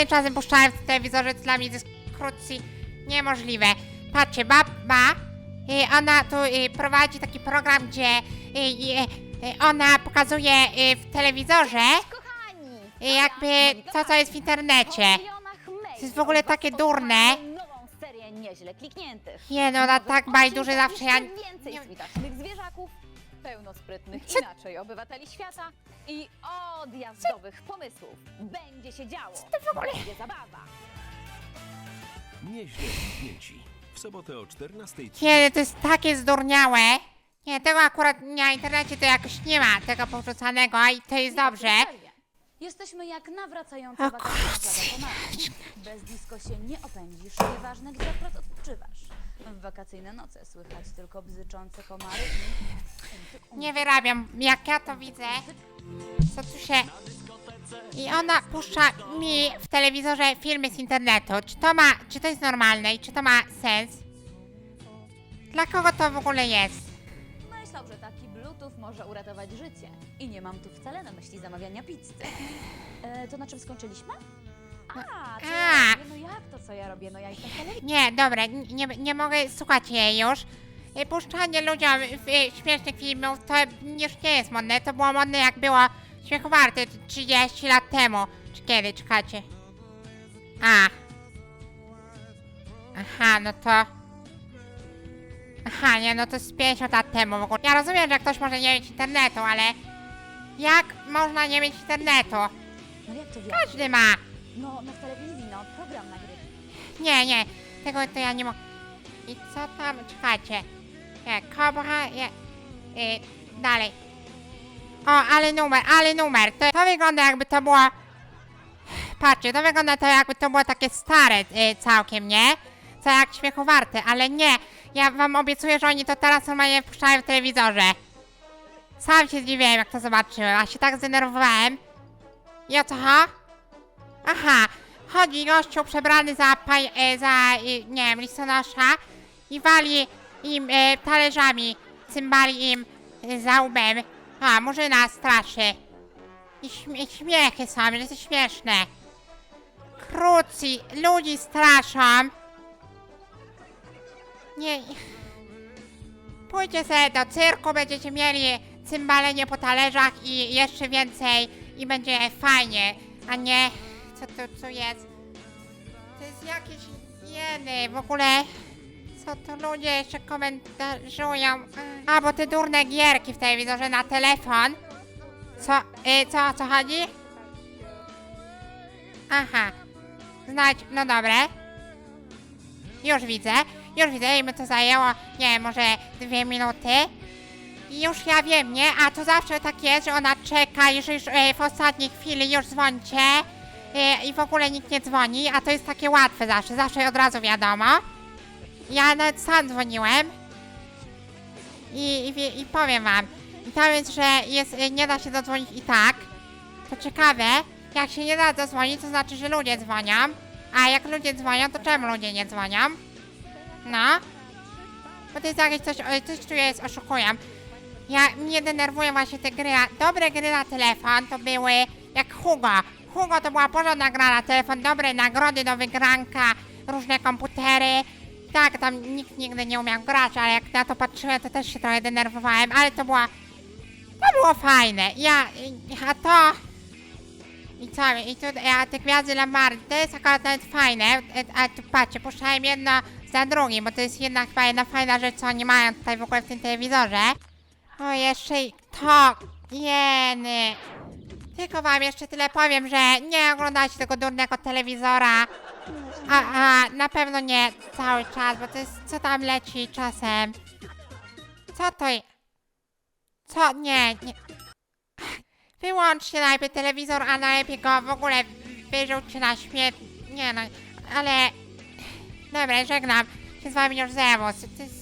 Ostatnim czasem puszczałem w telewizorze, to dla mnie krótki niemożliwe. Patrzcie, baba, y, ona tu y, prowadzi taki program, gdzie y, y, y, ona pokazuje y, w telewizorze Kochani! y, jakby to, co jest w internecie. To jest w ogóle takie durne. Nową serię nieźle klikniętych. Nie no, ona tak bajduży zawsze, ja... Więcej nie- zwierzaków, pełnosprytnych Co- inaczej obywateli świata i odjazdowych pomysłów. Będzie się działo. to w ogóle? Będzie zabawa. Nieźle kliknięci. W sobotę o 14.30. Kiedy to jest takie zdurniałe. Nie, tego akurat na internecie to jakoś nie ma, tego powrzucanego i to jest dobrze. Jesteśmy jak O wakacje kurczę. Bez disco się nie opędzisz, nieważne gdzie akurat odpoczywasz. W wakacyjne noce słychać tylko bzyczące komary i... Nie wyrabiam, jak ja to widzę, co tu się... I ona puszcza mi w telewizorze filmy z internetu. Czy to ma, czy to jest normalne i czy to ma sens? Dla kogo to w ogóle jest? Myślał, że taki bluetooth może uratować życie. I nie mam tu wcale na myśli zamawiania pizzy. E, to na czym skończyliśmy? A, A. ja robię? No jak to, co ja robię? No ja jestem w telewizji. Nie, dobra, nie, nie mogę słuchać jej już. Y, Puszczanie ludziom y, śmiesznych filmów to już nie jest modne. To było modne jak było śmiechu warte 30 lat temu. Czy kiedy, czekacie? A. Aha, no to... Aha, nie, no to z 50 lat temu w ogóle. Ja rozumiem, że ktoś może nie mieć internetu, ale... Jak można nie mieć internetu? No jak to wiesz? Każdy ma. No, no w telewizji, no, program nagrywa. Nie, nie, tego to ja nie mogę. I co tam, czekajcie. Nie, kobra, nie, y, dalej. O, ale numer, ale numer. To, to wygląda jakby to było... Patrzcie, to wygląda to jakby to było takie stare y, całkiem, nie? Co jak śmiechu warte, ale nie. Ja wam obiecuję, że oni to teraz normalnie puszczają w telewizorze. Sam się zdziwiłem, jak to zobaczyłem, a się tak zdenerwowałem. I o co ha? Aha, chodzi gościu przebrany za, paj, e, za e, nie wiem, listonosza i wali im e, talerzami, cymbali im e, za łbem. A, murzyna straszy. I śmie śmiechy są, że to śmieszne. Kruci, ludzi straszą. Nie... Pójdźcie sobie do cyrku, będziecie mieli cymbalenie po talerzach i jeszcze więcej i będzie fajnie, a nie... Co to, co jest? To jest jakieś jeny, w ogóle... Co to ludzie jeszcze komentarzują? A, bo te durne gierki w telewizorze na telefon. Co, y, co, o co chodzi? Aha. Znać, no dobre. Już widzę, już widzę i mi to zajęło, nie wiem, może dwie minuty. Już ja wiem, nie? A to zawsze tak jest, że ona czeka, już, już e, w ostatniej chwili już dzwońcie i w ogóle nikt nie dzwoni, a to jest takie łatwe zawsze, zawsze od razu wiadomo. Ja nawet sam dzwoniłem i, i, i powiem wam, i to jest, że jest, e, nie da się dodzwonić i tak. To ciekawe, jak się nie da dodzwonić, to znaczy, że ludzie dzwonią, a jak ludzie dzwonią, to czemu ludzie nie dzwonią? No. Bo to jest jakieś coś, o, coś tu jest, oszukują. Ja, mnie denerwują właśnie te gry, dobre gry na telefon to były jak Hugo. Hugo to była porządna gra na telefon, dobre nagrody do wygranka, różne komputery. Tak, tam nikt nigdy nie umiał grać, ale jak na to patrzyłem, to też się trochę denerwowałem, ale to była... To było fajne. Ja, a to... I co, i tu, a te gwiazdy Lambardy, to jest akurat nawet fajne, a tu patrzcie, puszczałem jedno za drugim, bo to jest jedna chyba jedna fajna rzecz, co oni mają tutaj w ogóle w tym telewizorze. O, jeszcze i to, jeny. Tylko wam jeszcze tyle powiem, że nie oglądajcie tego durnego telewizora. A, a, na pewno nie cały czas, bo to jest, co tam leci czasem. Co to jest? Co? Nie, nie. Wyłączcie najpierw telewizor, a najlepiej go w ogóle wyrzućcie na śmiet... Nie no, ale... Dobra, żegnam się z wami już Zeus. To jest